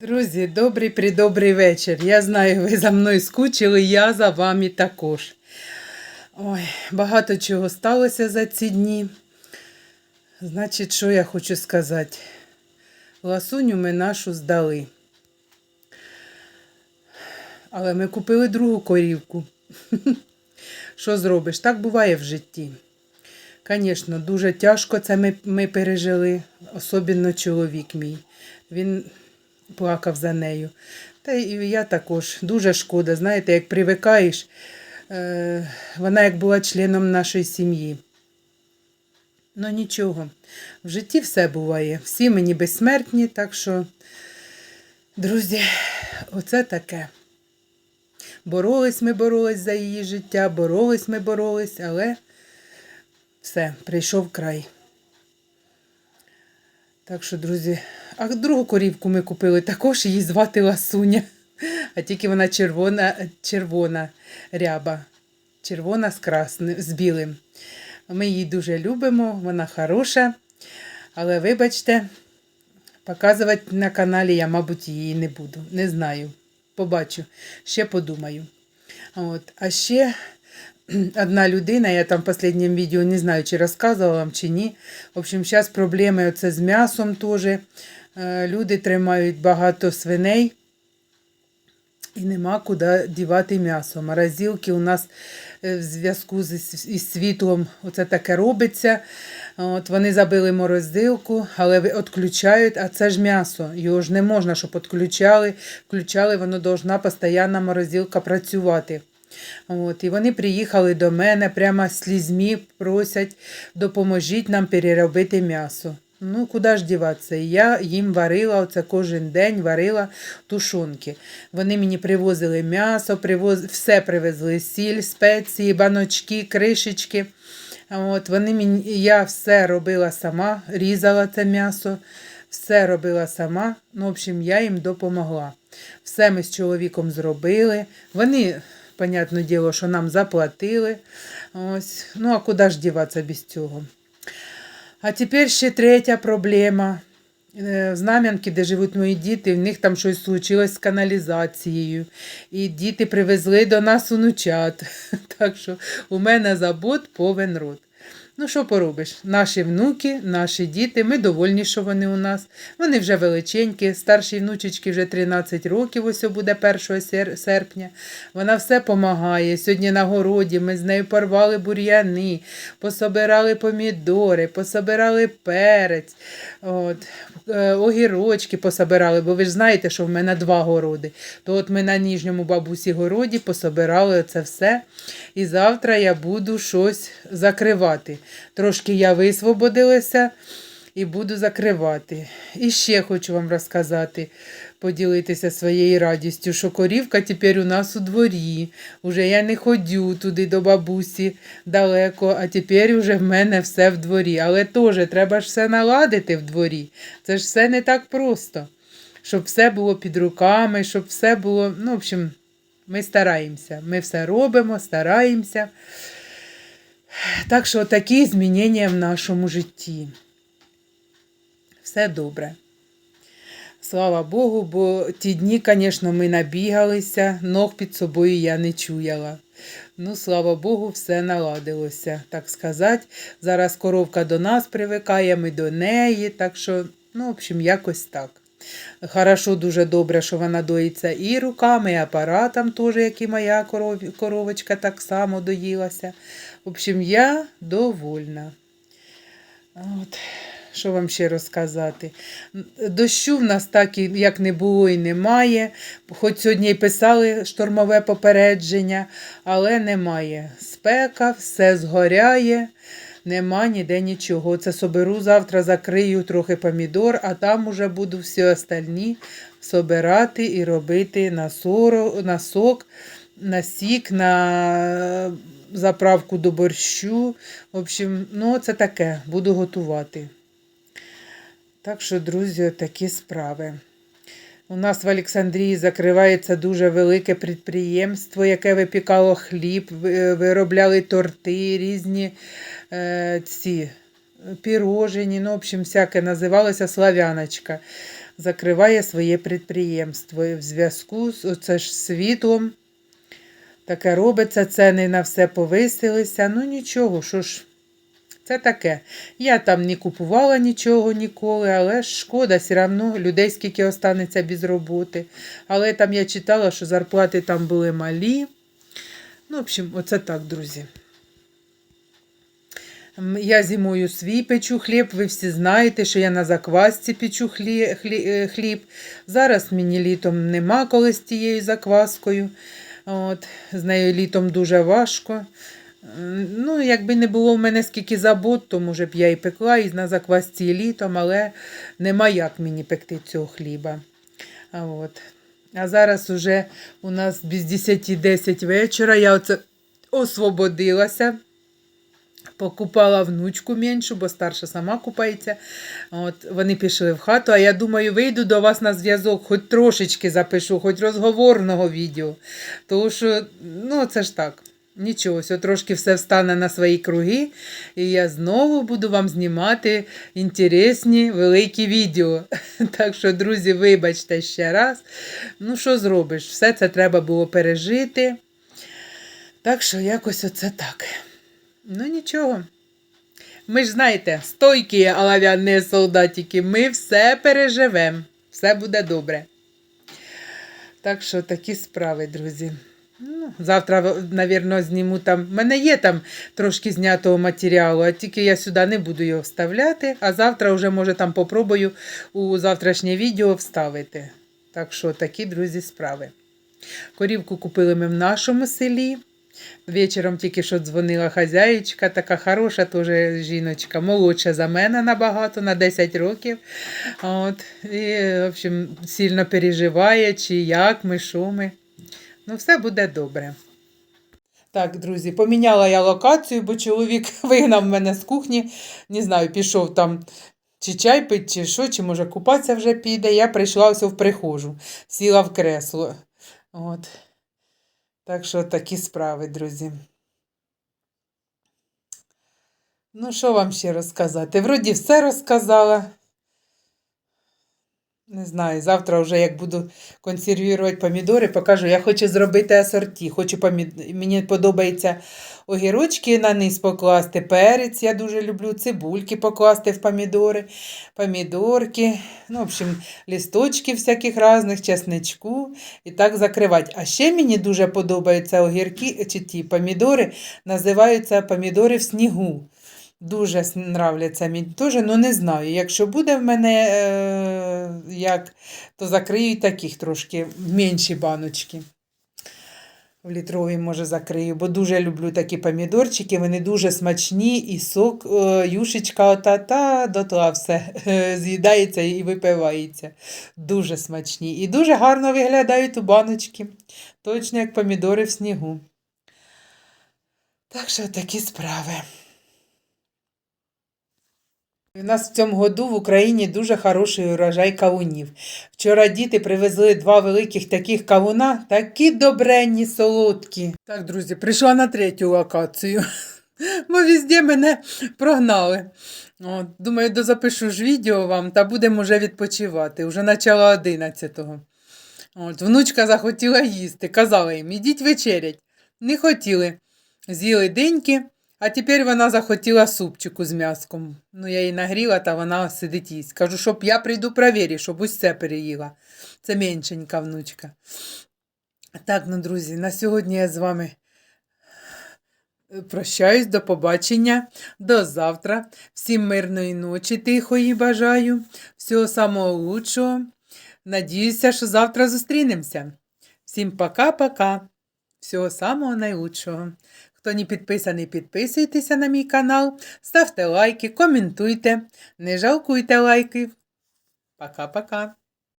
Друзі, добрий придобрий вечір. Я знаю, ви за мною скучили, я за вами також. Ой, багато чого сталося за ці дні. Значить, що я хочу сказати? Ласуню ми нашу здали. Але ми купили другу корівку. Що зробиш? Так буває в житті. Звісно, дуже тяжко це ми, ми пережили, особливо чоловік мій. Він плакав за нею. Та і я також. Дуже шкода. Знаєте, як привикаєш, е, вона як була членом нашої сім'ї. Ну нічого, в житті все буває. Всі мені безсмертні, так що, друзі, оце таке. Боролись ми боролись за її життя, боролись ми боролись, але все, прийшов край. Так що, друзі, а другу корівку ми купили також її звати Ласуня. А тільки вона червона, червона ряба. Червона з красним, з білим. Ми її дуже любимо, вона хороша. Але вибачте, показувати на каналі я, мабуть, її не буду. Не знаю. Побачу, ще подумаю. От. А ще одна людина, я там в останньому відео не знаю, чи розказувала вам, чи ні. В общем, зараз проблеми оце з м'ясом теж. Е, Люди тримають багато свиней. І нема куди дівати м'ясо. Морозилки у нас е, в зв'язку із світлом оце таке робиться. От Вони забили морозилку, але відключають, а це ж м'ясо. Його ж не можна, щоб відключали. Включали, воно должна постійно морозилка працювати. От, і вони приїхали до мене, прямо слізьми просять, допоможіть нам переробити м'ясо. Ну, куди ж діватися? Я їм варила оце кожен день, варила тушонки. Вони мені привозили м'ясо, привоз... все привезли, сіль, спеції, баночки, кришечки. От, вони мені... Я все робила сама, різала це м'ясо, все робила сама. Ну, в общем, я їм допомогла. Все ми з чоловіком зробили. Вони, понятне діло, що нам заплатили. Ось. Ну, а куди ж діватися без цього? А тепер ще третя проблема. Е, Знам'янки, де живуть мої діти, в них там щось случилось з каналізацією. І діти привезли до нас онучат. Так що у мене забот повен рот. Ну, що поробиш? Наші внуки, наші діти, ми довольні, що вони у нас. Вони вже величенькі, старшій внучечці вже 13 років, ось буде 1 сер- серпня. Вона все допомагає. Сьогодні на городі ми з нею порвали бур'яни, пособирали помідори, пособирали перець, от, е, огірочки пособирали, бо ви ж знаєте, що в мене два городи. То от ми на ніжньому бабусі городі пособирали це все. І завтра я буду щось закривати. Трошки я висвободилася і буду закривати. І ще хочу вам розказати, поділитися своєю радістю, що корівка тепер у нас у дворі. Уже я не ходю туди до бабусі далеко, а тепер уже в мене все в дворі. Але теж треба ж все наладити в дворі. Це ж все не так просто. Щоб все було під руками, щоб все було, ну, в общем, ми стараємося. Ми все робимо, стараємося. Так що такі змінення в нашому житті. Все добре. Слава Богу, бо ті дні, звісно, ми набігалися, ног під собою я не чуяла. Ну, слава Богу, все наладилося, так сказати. Зараз коровка до нас привикає, ми до неї, так що, ну, в общем, якось так. Хорошо, дуже добре, що вона доїться і руками, і апаратом теж, як і моя коров- коровочка так само доїлася. В общем, я довольна. От. Що вам ще розказати? Дощу в нас так, як не було і немає. Хоч сьогодні і писали штормове попередження, але немає. Спека, все згоряє, нема ніде нічого. Це соберу завтра, закрию трохи помідор, а там уже буду всі остальні собирати і робити на, соро, на сок, на сік, на заправку до борщу. В общем, ну це таке, буду готувати. Так що, друзі, такі справи. У нас в Олександрії закривається дуже велике підприємство, яке випікало хліб, виробляли торти, різні е, ці пірожені, ну, в общем, всяке називалося Славяночка. закриває своє підприємство. І в зв'язку з оце ж світлом. Таке робиться, ціни на все повисилися. Ну нічого, що ж, це таке. Я там не купувала нічого ніколи, але ж шкода, все одно людей скільки останеться без роботи. Але там я читала, що зарплати там були малі. Ну, в общем, оце так, друзі. Я зимою свій печу хліб, ви всі знаєте, що я на заквасці печу е, хліб. Зараз мені літом нема коли з тією закваскою. От, з нею літом дуже важко. Ну, якби не було в мене скільки забот, то може б я і пекла і на заквасці літом, але нема як мені пекти цього хліба. А, от. а зараз уже у нас без 10-10 вечора. Я оце освободилася. Покупала внучку меншу, бо старша сама купається. От, вони пішли в хату, а я думаю, вийду до вас на зв'язок, хоч трошечки запишу, хоч розговорного відео. Тому що, ну, це ж так. Нічого, все трошки все встане на свої круги, і я знову буду вам знімати інтересні великі відео. Так що, друзі, вибачте ще раз. Ну, що зробиш? Все це треба було пережити. Так що якось оце так. Ну нічого. Ми ж знаєте, стойкі олов'яні солдатики, ми все переживемо. Все буде добре. Так що такі справи, друзі. Ну, завтра, мабуть, зніму там. У мене є там трошки знятого матеріалу, а тільки я сюди не буду його вставляти, а завтра вже, може, там попробую у завтрашнє відео вставити. Так що такі, друзі, справи. Корівку купили ми в нашому селі. Вечором тільки що дзвонила хазяїчка, така хороша теж жіночка, молодша за мене набагато, на 10 років. От, і, в общем, сильно переживає, чи як ми, що ми. Ну, все буде добре. Так, друзі, поміняла я локацію, бо чоловік вигнав мене з кухні. Не знаю, пішов там чи чай пить, чи що, чи може купатися вже піде. Я прийшла ось в прихожу, сіла в кресло. От. Так що такі справи, друзі. Ну, що вам ще розказати? Вроді все розказала. Не знаю, завтра вже як буду консервувати помідори, покажу. Я хочу зробити асорті. Хочу помід... Мені подобається огірочки на низ покласти, перець, я дуже люблю, цибульки покласти в помідори, помідорки, ну, в общем, лісточки всяких різних, чесничку і так закривати. А ще мені дуже подобаються огірки, чи ті помідори, називаються помідори в снігу. Дуже нравляться мені теж, ну не знаю. Якщо буде в мене е, як, то закрию таких трошки менші баночки. В літровій, може, закрию, бо дуже люблю такі помідорчики, вони дуже смачні, і сок, е, юшечка ота та дотла все е, з'їдається і випивається. Дуже смачні. І дуже гарно виглядають у баночки. Точно як помідори в снігу. Так що такі справи. У нас в цьому году в Україні дуже хороший урожай кавунів. Вчора діти привезли два великих таких кавуна, такі добренні, солодкі. Так, друзі, прийшла на третю локацію, бо везде мене прогнали. От, думаю, дозапишу ж відео вам та будемо вже відпочивати. Уже начало 11-го. От, внучка захотіла їсти. Казала їм, ідіть вечерять. Не хотіли. З'їли деньки. А тепер вона захотіла супчику з м'яском. Ну, я її нагріла, та вона сидить їсть. Кажу, щоб я прийду провірю, щоб це переїла. Це меншенька внучка. Так, ну, друзі, на сьогодні я з вами прощаюсь, до побачення, до завтра. Всім мирної ночі, тихої бажаю. Всього самого лучшого. Надіюся, що завтра зустрінемося. Всім пока-пока. Всього самого найлучшого. Хто не підписаний, підписуйтеся на мій канал, ставте лайки, коментуйте, не жалкуйте лайків. Пока-пока.